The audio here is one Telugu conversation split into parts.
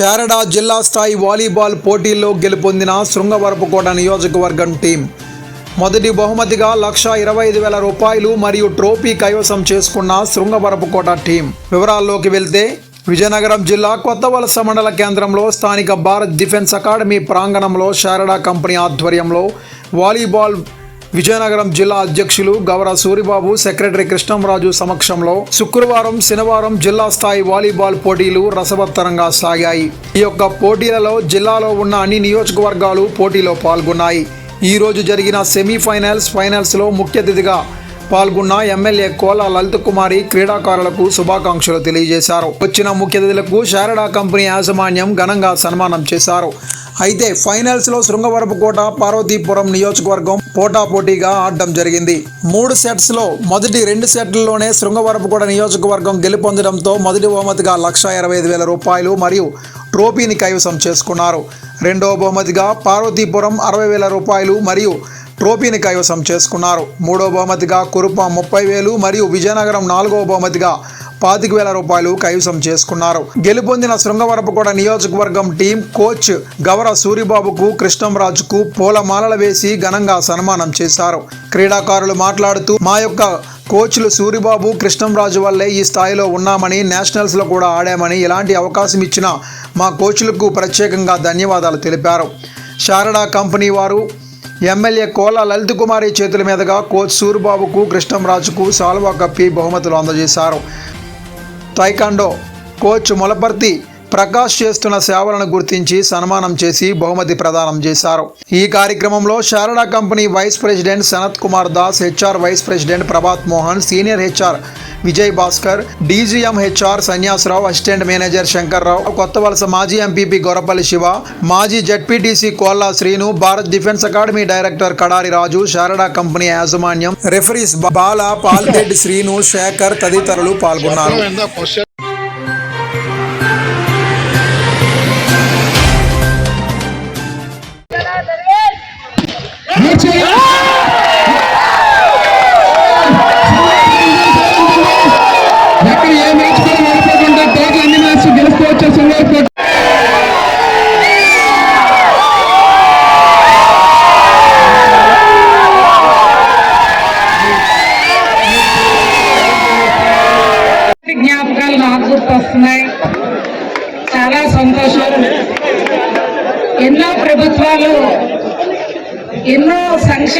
శారడా జిల్లా స్థాయి వాలీబాల్ పోటీల్లో గెలుపొందిన శృంగవరపుకోట నియోజకవర్గం టీం. మొదటి బహుమతిగా లక్ష ఇరవై ఐదు వేల రూపాయలు మరియు ట్రోఫీ కైవసం చేసుకున్న శృంగవరపుకోట టీం. వివరాల్లోకి వెళ్తే విజయనగరం జిల్లా కొత్త వలస మండల కేంద్రంలో స్థానిక భారత్ డిఫెన్స్ అకాడమీ ప్రాంగణంలో శారడా కంపెనీ ఆధ్వర్యంలో వాలీబాల్ విజయనగరం జిల్లా అధ్యక్షులు గౌర సూరిబాబు సెక్రటరీ కృష్ణంరాజు సమక్షంలో శుక్రవారం శనివారం జిల్లా స్థాయి వాలీబాల్ పోటీలు రసవత్తరంగా సాగాయి. ఈ యొక్క పోటీలలో జిల్లాలో ఉన్న అన్ని నియోజకవర్గాలు పోటీలో పాల్గొన్నాయి. ఈ రోజు జరిగిన సెమీఫైనల్స్ ఫైనల్స్లో ముఖ్య అతిథిగా పాల్గొన్న ఎమ్మెల్యే కోల లలిత్ కుమారి క్రీడాకారులకు శుభాకాంక్షలు తెలియజేశారు. వచ్చిన ముఖ్య అతిథులకు శారడా కంపెనీ యాజమాన్యం ఘనంగా సన్మానం చేశారు. అయితే ఫైనల్స్లో శృంగవరపుకోట పార్వతీపురం నియోజకవర్గం పోటాపోటీగా ఆడడం జరిగింది. మూడు సెట్స్లో మొదటి రెండు సెట్లలోనే శృంగవరపు కోట నియోజకవర్గం గెలుపొందడంతో మొదటి బహుమతిగా లక్ష ఇరవై ఐదు వేల రూపాయలు మరియు ట్రోఫీని కైవసం చేసుకున్నారు. రెండవ బహుమతిగా పార్వతీపురం అరవై వేల రూపాయలు మరియు ట్రోఫీని కైవసం చేసుకున్నారు. మూడో బహుమతిగా కురుప ముప్పై వేలు మరియు విజయనగరం నాలుగవ బహుమతిగా పాతిక వేల రూపాయలు కైవసం చేసుకున్నారు. గెలుపొందిన శృంగవరపుకోట నియోజకవర్గం టీం కోచ్ గవర సూరిబాబుకు కృష్ణంరాజుకు పూలమాలలు వేసి ఘనంగా సన్మానం చేశారు. క్రీడాకారులు మాట్లాడుతూ మా యొక్క కోచ్లు సూరిబాబు కృష్ణంరాజు వల్లే ఈ స్థాయిలో ఉన్నామని నేషనల్స్లో కూడా ఆడామని ఇలాంటి అవకాశం ఇచ్చిన మా కోచ్లకు ప్రత్యేకంగా ధన్యవాదాలు తెలిపారు. శారడా కంపెనీ వారు ఎమ్మెల్యే కోల లలిత్ కుమారి చేతుల మీదుగా కోచ్ సూరిబాబుకు కృష్ణంరాజుకు సాల్వా కప్పి బహుమతులు అందజేశారు. తైకాండో కోచ్ ములపర్తి ప్రకాష్ చేస్తున్న సేవలను గుర్తించి సన్మానం చేసి బహుమతి ప్రదానం చేశారు. ఈ కార్యక్రమంలో Sharada company vice president Sanath Kumar Das HR vice president Prabhat Mohan senior HR Vijay Bhaskar DGM HR Sanyasarao assistant manager Shankarrao Kotha Valasa మాజీ ఎంపీపీ గొరపల్లి శివ మాజీ ZPTC Kolla Srinu Bharat defence academy director Kadari Raju Sharada company యాజమాన్యం రెఫరీస్ బాల పాల్రెడ్డి శ్రీను శేఖర్ తదితరులు పాల్గొన్నారు.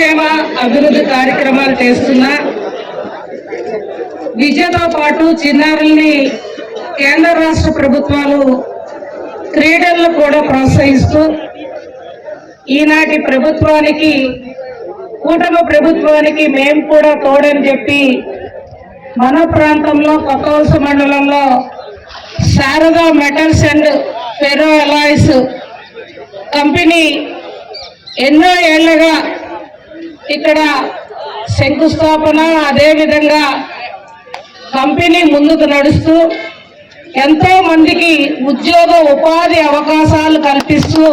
సంక్షేమ అభివృద్ధి కార్యక్రమాలు చేస్తున్నా విద్యతో పాటు చిన్నారుల్ని కేంద్ర రాష్ట్ర ప్రభుత్వాలు క్రీడలను కూడా ప్రోత్సహిస్తూ ఈనాటి ప్రభుత్వానికి కూటమి ప్రభుత్వానికి మేము కూడా తోడని చెప్పి మన ప్రాంతంలో కొత్త మండలంలో Sharada metals and ferro alloys company ఎన్నో ఏళ్ళుగా ఇక్కడ శంకుస్థాపన అదేవిధంగా కంపెనీ ముందుకు నడుస్తూ ఎంతో మందికి ఉద్యోగ ఉపాధి అవకాశాలు కల్పిస్తూ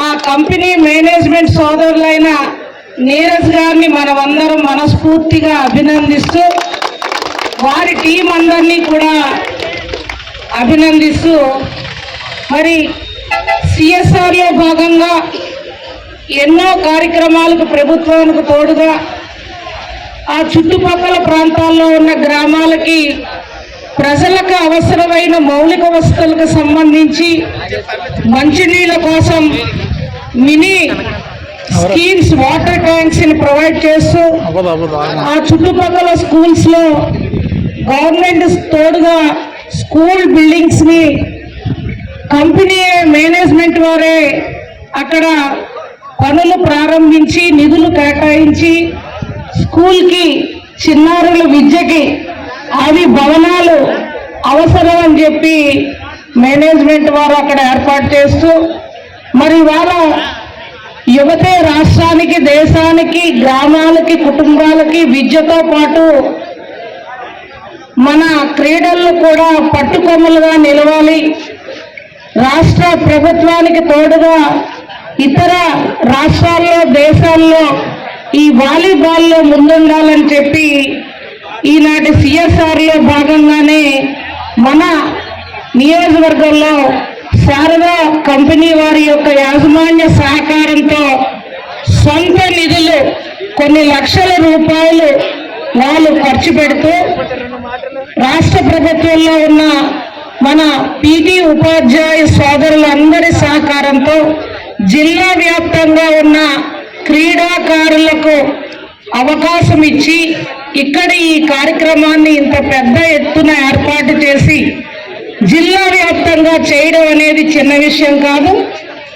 ఆ కంపెనీ మేనేజ్మెంట్ సోదరులైన నీరజ్ గారిని మనమందరం మనస్ఫూర్తిగా అభినందిస్తూ వారి టీం అందరినీ కూడా అభినందిస్తూ మరి సిఎస్ఆర్లో భాగంగా ఎన్నో కార్యక్రమాలకు ప్రభుత్వానికి తోడుగా ఆ చుట్టుపక్కల ప్రాంతాల్లో ఉన్న గ్రామాలకి ప్రజలకు అవసరమైన మౌలిక వసతులకు సంబంధించి మంచినీళ్ళ కోసం మినీ స్కీమ్స్ వాటర్ ట్యాంక్స్ని ప్రొవైడ్ చేస్తూ ఆ చుట్టుపక్కల స్కూల్స్లో గవర్నమెంట్ తోడుగా స్కూల్ బిల్డింగ్స్ని కంపెనీ మేనేజ్మెంట్ వారే అక్కడ పనులు ప్రారంభించి నిధులు కేటాయించి స్కూల్కి చిన్నారుల విద్యకి అవి భవనాలు అవసరం అని చెప్పి మేనేజ్మెంట్ వారు అక్కడ ఏర్పాటు చేస్తూ మరి వాళ్ళ యువతే రాష్ట్రానికి దేశానికి గ్రామాలకి కుటుంబాలకి విద్యతో పాటు మన క్రీడల్లో కూడా పట్టుకొమ్మలుగా నిలవాలి. రాష్ట్ర ప్రభుత్వానికి తోడుగా ఇతర రాష్ట్రాల్లో దేశాల్లో ఈ వాలీబాల్లో ముందుండాలని చెప్పి ఈనాటి సిఎస్ఆర్లో భాగంగానే మన నియోజకవర్గంలో శారదా కంపెనీ వారి యొక్క యాజమాన్య సహకారంతో సొంత నిధులు కొన్ని లక్షల రూపాయలు వాళ్ళు ఖర్చు పెడుతూ రాష్ట్ర ప్రభుత్వంలో ఉన్న మన పీటీ ఉపాధ్యాయ సోదరులందరి సహకారంతో జిల్లా వ్యాప్తంగా ఉన్న క్రీడాకారులకు అవకాశం ఇచ్చి ఇక్కడ ఈ కార్యక్రమాన్ని ఇంత పెద్ద ఎత్తున ఏర్పాటు చేసి జిల్లా వ్యాప్తంగా చేయడం అనేది చిన్న విషయం కాదు.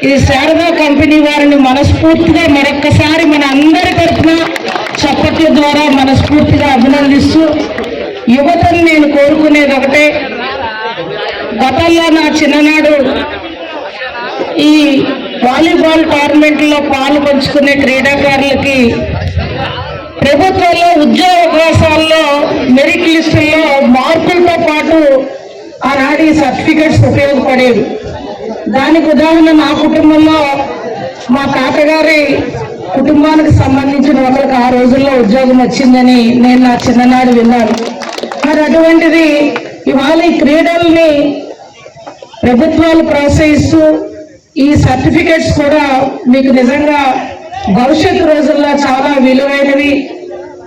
ఇది శారదా కంపెనీ వారిని మనస్ఫూర్తిగా మరొక్కసారి మన అందరి తరఫున చప్పట్ల ద్వారా మనస్ఫూర్తిగా అభినందిస్తూ యువతను నేను కోరుకునేది ఒకటే. గతంలో నా చిన్ననాడు ఈ వాలీబాల్ టోర్నమెంట్లో పాలు పంచుకునే క్రీడాకారులకి ప్రభుత్వంలో ఉద్యోగ అవకాశాల్లో మెరిట్ లిస్టుల్లో మార్పులతో పాటు ఆనాటి సర్టిఫికెట్స్ ఉపయోగపడేవి. దానికి ఉదాహరణ నా కుటుంబంలో మా తాతగారి కుటుంబానికి సంబంధించిన ఒకరికి ఆ రోజుల్లో ఉద్యోగం వచ్చిందని నేను నా చిన్ననాడు విన్నాను. మరి అటువంటిది ఇవాళ ఈ క్రీడల్ని ప్రభుత్వాలు ప్రోత్సహిస్తూ ఈ సర్టిఫికెట్స్ కూడా మీకు నిజంగా భవిష్యత్తు రోజుల్లో చాలా విలువైనవి.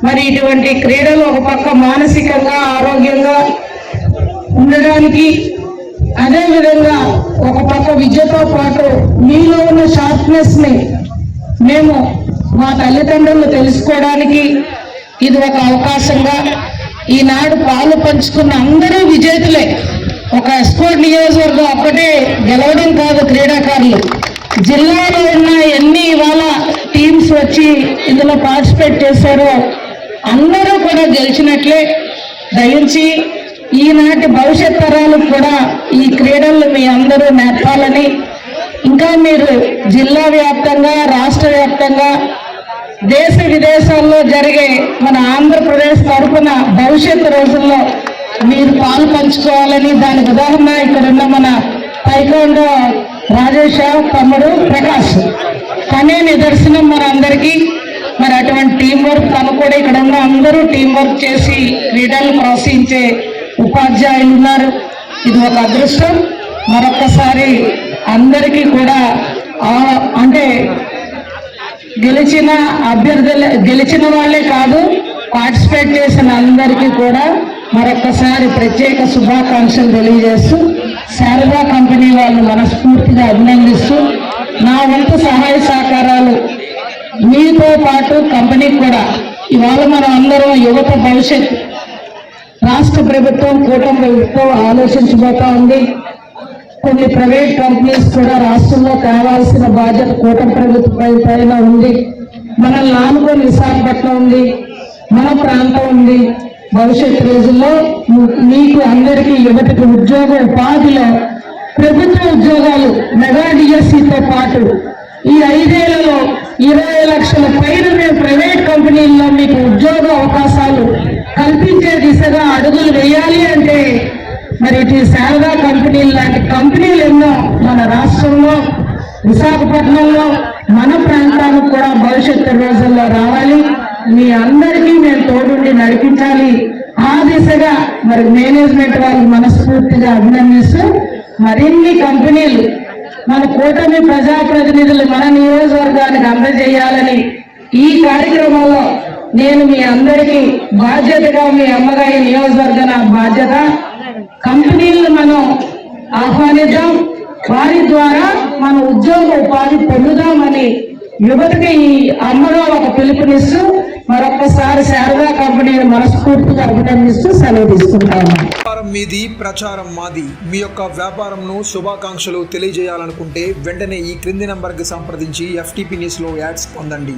మరి ఇటువంటి క్రీడలు ఒక పక్క మానసికంగా ఆరోగ్యంగా ఉండడానికి అదేవిధంగా ఒక పక్క విద్యతో పాటు మీలో ఉన్న షార్ప్నెస్ని మేము మా తల్లిదండ్రులు తెలుసుకోవడానికి ఇది ఒక అవకాశంగా ఈనాడు పాలు పంచుకున్న అందరూ విజేతలే. ఒక ఎస్కోట్ నియోజకవర్గం ఒక్కటే గెలవడం కాదు క్రీడాకారులు. జిల్లాలో ఉన్న ఎన్ని ఇవాళ టీమ్స్ వచ్చి ఇందులో పార్టిసిపేట్ చేశారో అందరూ కూడా గెలిచినట్లే. దయించి ఈనాటి భవిష్యత్ తరాలకు కూడా ఈ క్రీడలు మీ అందరూ నేర్పాలని. ఇంకా మీరు జిల్లా వ్యాప్తంగా రాష్ట్ర వ్యాప్తంగా దేశ విదేశాల్లో జరిగే మన ఆంధ్రప్రదేశ్ తరఫున భవిష్యత్తు రోజుల్లో మీరు పాలు పంచుకోవాలని దానికి ఉదాహరణ ఇక్కడ ఉన్న మన పైకొండ రాజేష్ తమ్ముడు ప్రకాష్. తనే నిదర్శనం మన అందరికీ. మరి అటువంటి టీం వర్క్ తను కూడా ఇక్కడ ఉన్న అందరూ టీం వర్క్ చేసి క్రీడలు ప్రోత్సహించే ఉపాధ్యాయులు ఉన్నారు. ఇది ఒక అదృష్టం. మరొక్కసారి అందరికీ కూడా అంటే గెలిచిన అభ్యర్థుల గెలిచిన వాళ్ళే కాదు పార్టిసిపేట్ చేసిన అందరికీ కూడా మరొకసారి ప్రత్యేక శుభాకాంక్షలు తెలియజేస్తూ శారదా కంపెనీ వాళ్ళు మనస్ఫూర్తిగా అభినందిస్తూ నా వంతు సహాయ సహకారాలు మీతో పాటు కంపెనీకి కూడా. ఇవాళ మనం అందరం యువత భవిష్యత్. రాష్ట్ర ప్రభుత్వం కూటమి ప్రభుత్వం ఆలోచించబోతా ఉంది. కొన్ని ప్రైవేట్ కంపెనీస్ కూడా రాష్ట్రంలో కావాల్సిన బాధ్యత కూటమి ప్రభుత్వం పైన ఉంది. మనల్ని ఆనుకొని విశాఖపట్నం ఉంది. మన ప్రాంతం ఉంది. భవిష్యత్ రోజుల్లో మీకు అందరికీ యువతకి ఉద్యోగ ఉపాధిలో ప్రభుత్వ ఉద్యోగాలు మెగా డిఎస్సితో పాటు ఈ ఐదేళ్ళలో ఇరవై లక్షల పైన మేము ప్రైవేట్ కంపెనీల్లో మీకు ఉద్యోగ అవకాశాలు కల్పించే దిశగా అడుగులు వేయాలి అంటే మరి ఇటు శారదా కంపెనీలు లాంటి కంపెనీలు ఎన్నో మన రాష్ట్రంలో విశాఖపట్నంలో మన ప్రాంతానికి కూడా భవిష్యత్తు రోజుల్లో రావాలి. మీ అందరికీ నేను తోడుండి నడిపించాలి. ఆ దిశగా మరి మేనేజ్మెంట్ వారికి మనస్ఫూర్తిగా అభినందిస్తూ మరిన్ని కంపెనీలు మన కూటమి ప్రజాప్రతినిధులు మన నియోజకవర్గానికి అందజేయాలని ఈ కార్యక్రమంలో నేను మీ అందరికీ బాధ్యతగా మీ అమ్మగారి నియోజకవర్గ నా బాధ్యత. కంపెనీలను మనం ఆహ్వానిద్దాం. వారి ద్వారా మన ఉద్యోగ ఉపాధి పొందుదామని యువతకి ఈ అమ్మగా ఒక పిలుపునిస్తూ మరొకసారి శారదా కంపెనీని మనస్ఫూర్తిగా అభినందిస్తూ సెలవు తీసుకుంటాము వ్యాపారం మీది ప్రచారం మాది. మీ యొక్క వ్యాపారంను శుభాకాంక్షలు తెలియజేయాలనుకుంటే వెంటనే ఈ క్రింది నంబర్కి సంప్రదించి ఎఫ్టీపీ న్యూస్లో యాడ్స్ పొందండి.